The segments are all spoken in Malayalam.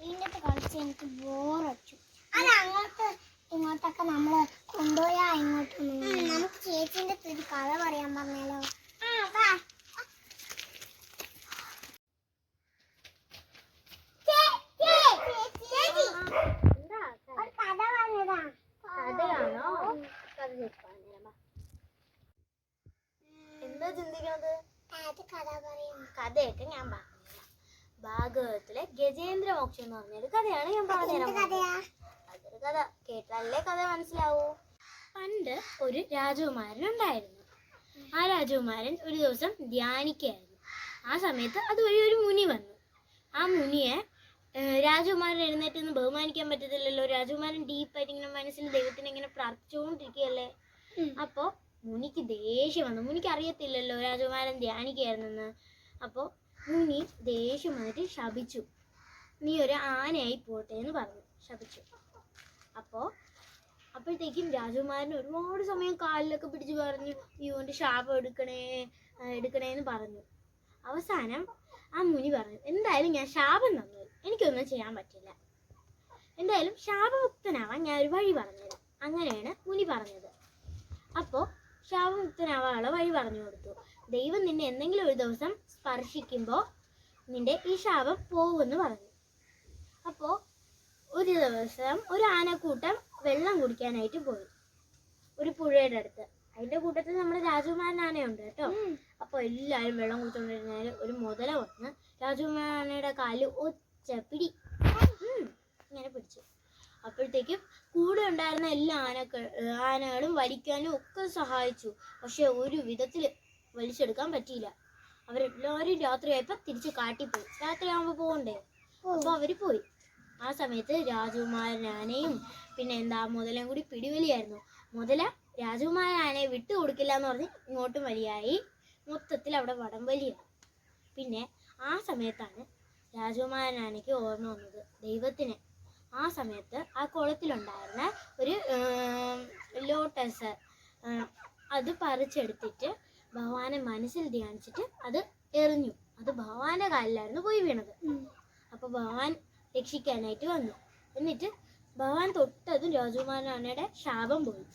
ഇതിനകത്ത് കളിച്ച് എനിക്ക് ബോറടിച്ചു അത് അങ്ങോട്ട് ഇങ്ങോട്ടൊക്കെ നമ്മൾ കൊണ്ടുപോയാ ഇങ്ങോട്ടൊന്നും നമുക്ക് ചേച്ചിന്റെ ഒരു കഥ പറയാൻ പറഞ്ഞാലോ എന്താ ചിന്തിക്കണത് അത് കഥ പറയാം കഥയൊക്കെ ഞാൻ പറഞ്ഞു ഭാഗവതത്തിലെ ഗജേന്ദ്ര മോക്ഷം എന്ന് പറഞ്ഞൊരു കഥയാണ് ഞാൻ പറഞ്ഞുതരാൻ അതൊരു കഥ. കേട്ടാലേ കഥ മനസ്സിലാവൂ? പണ്ട് ഒരു രാജകുമാരൻ ഉണ്ടായിരുന്നു ആ രാജകുമാരൻ ഒരു ദിവസം ധ്യാനിക്കുകയായിരുന്നു ആ സമയത്ത് അതുവഴി ഒരു മുനി വന്നു. ആ മുനിയെ രാജകുമാരൻ എഴുന്നേറ്റ് നിന്ന് ബഹുമാനിക്കാൻ പറ്റത്തില്ലല്ലോ. രാജകുമാരൻ ഡീപ്പായിട്ട് ഇങ്ങനെ മനസ്സിൽ ദൈവത്തിനെ ഇങ്ങനെ പ്രാർത്ഥിച്ചുകൊണ്ടിരിക്കുകയല്ലേ. അപ്പോൾ മുനിക്ക് ദേഷ്യം വന്നു. മുനിക്ക് അറിയത്തില്ലല്ലോ രാജകുമാരൻ ധ്യാനിക്കുകയായിരുന്നെന്ന്. അപ്പോൾ മുനി ദേഷ്യം വന്നിട്ട് ശപിച്ചു. നീ ഒരു ആനയായി പോട്ടെ എന്ന് പറഞ്ഞു. ശപിച്ചു. അപ്പോൾ അപ്പോഴത്തേക്കും രാജകുമാരൻ ഒരുപാട് സമയം കാലിലൊക്കെ പിടിച്ച് പറഞ്ഞു ഇവന്റെ ശാപം എടുക്കണേ എടുക്കണേ എന്ന് പറഞ്ഞു. അവസാനം ആ മുനി പറഞ്ഞു എന്തായാലും ഞാൻ ശാപം തന്നു. എനിക്കൊന്നും ചെയ്യാൻ പറ്റില്ല. എന്തായാലും ശാപമുക്തനാവാൻ ഞാൻ ഒരു വഴി പറഞ്ഞുതരാം അങ്ങനെയാണ് മുനി പറഞ്ഞത്. അപ്പോൾ ശാപമുക്തനാവാനുള്ള വഴി പറഞ്ഞു കൊടുത്തു. ദൈവം നിന്നെ എന്തെങ്കിലും ഒരു ദിവസം സ്പർശിക്കുമ്പോൾ നിന്റെ ഈ ശാപം പോകുമെന്ന് പറഞ്ഞു. അപ്പോൾ ഒരു ദിവസം ഒരു ആനക്കൂട്ടം വെള്ളം കുടിക്കാനായിട്ട് പോയി. ഒരു പുഴയുടെ അടുത്ത്. അതിന്റെ കൂട്ടത്തിൽ നമ്മുടെ രാജകുമാരൻ ആനയുണ്ട് കേട്ടോ. അപ്പോൾ എല്ലാവരും വെള്ളം കുടിച്ചോണ്ടിരുന്നാൽ ഒരു മുതല വന്ന് രാജകുമാരനയുടെ കാലിൽ ഒച്ച പിടി. ഇങ്ങനെ പിടിച്ചു. അപ്പോഴത്തേക്കും കൂടെ ഉണ്ടായിരുന്ന എല്ലാ ആനക്ക ആനകളും വലിക്കാനും ഒക്കെ സഹായിച്ചു. പക്ഷെ ഒരു വിധത്തിൽ വലിച്ചെടുക്കാൻ പറ്റിയില്ല. അവരെല്ലാവരും രാത്രിയായപ്പോൾ തിരിച്ച് കാട്ടിപ്പോയി രാത്രിയാകുമ്പോൾ പോകണ്ടേ അപ്പോൾ അവർ പോയി. ആ സമയത്ത് രാജകുമാരൻ ആനയും പിന്നെ എന്താ മുതലയും കൂടി പിടിവലിയായിരുന്നു. മുതല രാജകുമാരൻ ആനയെ വിട്ടു കൊടുക്കില്ല എന്ന് പറഞ്ഞ് ഇങ്ങോട്ടും വലിയായി മൊത്തത്തിൽ അവിടെ വടം വലിയാണ്. പിന്നെ ആ സമയത്താണ് രാജകുമാരൻ ആനയ്ക്ക് ഓർമ്മ വന്നത് ദൈവത്തിന്. ആ സമയത്ത് ആ കുളത്തിലുണ്ടായിരുന്ന ഒരു ലോട്ടസ് അത് പറിച്ചെടുത്തിട്ട് ഭഗവാനെ മനസ്സിൽ ധ്യാനിച്ചിട്ട് അത് എറിഞ്ഞു. അത് ഭഗവാന്റെ കാലിലായിരുന്നു പോയി വീണത്. അപ്പോൾ ഭഗവാൻ രക്ഷിക്കാനായിട്ട് വന്നു. എന്നിട്ട് ഭഗവാൻ തൊട്ടതും രാജകുമാരനാനയുടെ ശാപം പോയി.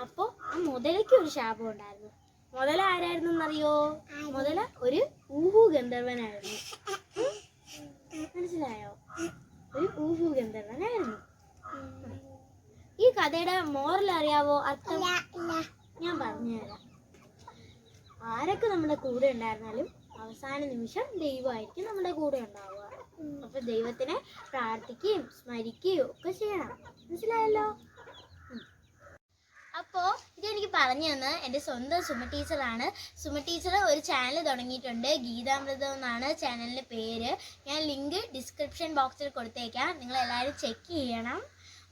അപ്പോൾ ആ മുതലയ്ക്ക് ഒരു ശാപം ഉണ്ടായിരുന്നു. മുതല ആരായിരുന്നു എന്നറിയോ? മുതല ഒരു ഊഹു ഗന്ധർവനായിരുന്നു. മനസ്സിലായോ? ഒരു ഊഹു ഗന്ധർവനായിരുന്നു ഈ കഥയുടെ മോറൽ അറിയാവോ അർത്ഥം? ഞാൻ പറഞ്ഞുതരാം ആരൊക്കെ നമ്മുടെ കൂടെ ഉണ്ടായിരുന്നാലും അവസാന നിമിഷം ദൈവമായിരിക്കും നമ്മുടെ കൂടെ ഉണ്ടാവുക. അപ്പൊ ദൈവത്തിനെ പ്രാർത്ഥിക്കുകയും സ്മരിക്കുകയും ഒക്കെ ചെയ്യണം. മനസ്സിലായല്ലോ? പറഞ്ഞു തന്ന എന്റെ സ്വന്തം സുമ ടീച്ചറാണ്. സുമ ടീച്ചർ ഒരു ചാനൽ തുടങ്ങിയിട്ടുണ്ട്. ഗീതാമൃതം എന്നാണ് ചാനലിന്റെ പേര്. ഞാൻ ലിങ്ക് ഡിസ്ക്രിപ്ഷൻ ബോക്സിൽ കൊടുത്തേക്കാം. നിങ്ങൾ എല്ലാവരും ചെക്ക് ചെയ്യണം.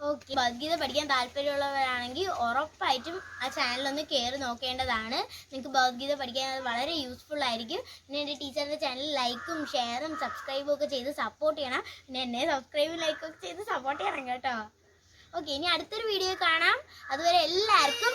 ഓക്കെ ഭഗവത്ഗീത പഠിക്കാൻ താല്പര്യമുള്ളവരാണെങ്കിൽ ഉറപ്പായിട്ടും ആ ചാനലൊന്ന് കയറി നോക്കേണ്ടതാണ്. നിങ്ങൾക്ക് ഭഗവത്ഗീത പഠിക്കാൻ അത് വളരെ യൂസ്ഫുൾ ആയിരിക്കും. പിന്നെ എന്റെ ടീച്ചറിന്റെ ചാനൽ ലൈക്കും ഷെയറും സബ്സ്ക്രൈബും ഒക്കെ ചെയ്ത് സപ്പോർട്ട് ചെയ്യണം. പിന്നെ എന്നെ സബ്സ്ക്രൈബും ലൈക്കും ഒക്കെ ചെയ്ത് സപ്പോർട്ട് ചെയ്യണം കേട്ടോ. ഓക്കെ ഇനി അടുത്തൊരു വീഡിയോ കാണാം. അതുവരെ എല്ലാവർക്കും